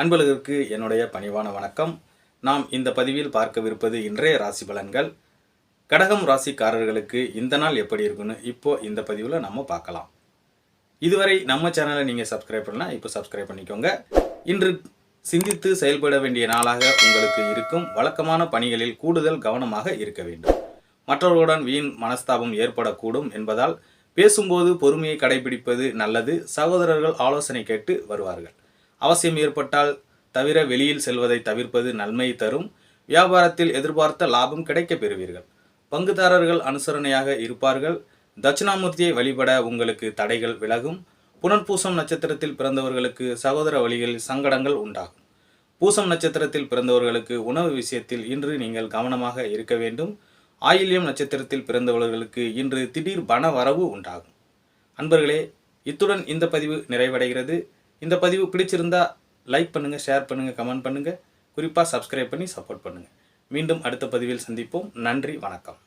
அன்பழகிற்கு என்னுடைய பணிவான வணக்கம். நாம் இந்த பதிவில் பார்க்கவிருப்பது இன்றைய ராசி பலன்கள். கடகம் ராசிக்காரர்களுக்கு இந்த நாள் எப்படி இருக்குன்னு இப்போ இந்த பதிவில் நம்ம பார்க்கலாம். இதுவரை நம்ம சேனலை நீங்கள் சப்ஸ்கிரைப் பண்ணலாம் இப்போ சப்ஸ்கிரைப் பண்ணிக்கோங்க. இன்று சிந்தித்து செயல்பட வேண்டிய நாளாக உங்களுக்கு இருக்கும். வழக்கமான பணிகளில் கூடுதல் கவனமாக இருக்க வேண்டும். மற்றவர்களுடன் வீண் மனஸ்தாபம் ஏற்படக்கூடும் என்பதால் பேசும்போது பொறுமையை கடைபிடிப்பது நல்லது. சகோதரர்கள் ஆலோசனை கேட்டு வருவார்கள். அவசியம் ஏற்பட்டால் தவிர வெளியில் செல்வதை தவிர்ப்பது நன்மை தரும். வியாபாரத்தில் எதிர்பார்த்த லாபம் கிடைக்கப் பெறுவீர்கள். பங்குதாரர்கள் அனுசரணையாக இருப்பார்கள். தட்சிணாமூர்த்தியை வழிபட உங்களுக்கு தடைகள் விலகும். புனர்பூசம் நட்சத்திரத்தில் பிறந்தவர்களுக்கு சகோதர வழிகளில் சங்கடங்கள் உண்டாகும். பூசம் நட்சத்திரத்தில் பிறந்தவர்களுக்கு உணவு விஷயத்தில் இன்று நீங்கள் கவனமாக இருக்க வேண்டும். ஆயில்யம் நட்சத்திரத்தில் பிறந்தவர்களுக்கு இன்று திடீர் பண வரவு உண்டாகும். அன்பர்களே இத்துடன் இந்த பதிவு நிறைவடைகிறது. இந்த பதிவு பிடிச்சிருந்தா லைக் பண்ணுங்கள் ஷேர் பண்ணுங்கள் கமெண்ட் பண்ணுங்கள் குறிப்பாக சப்ஸ்கிரைப் பண்ணி சப்போர்ட் பண்ணுங்கள் மீண்டும் அடுத்த பதிவில் சந்திப்போம். நன்றி வணக்கம்.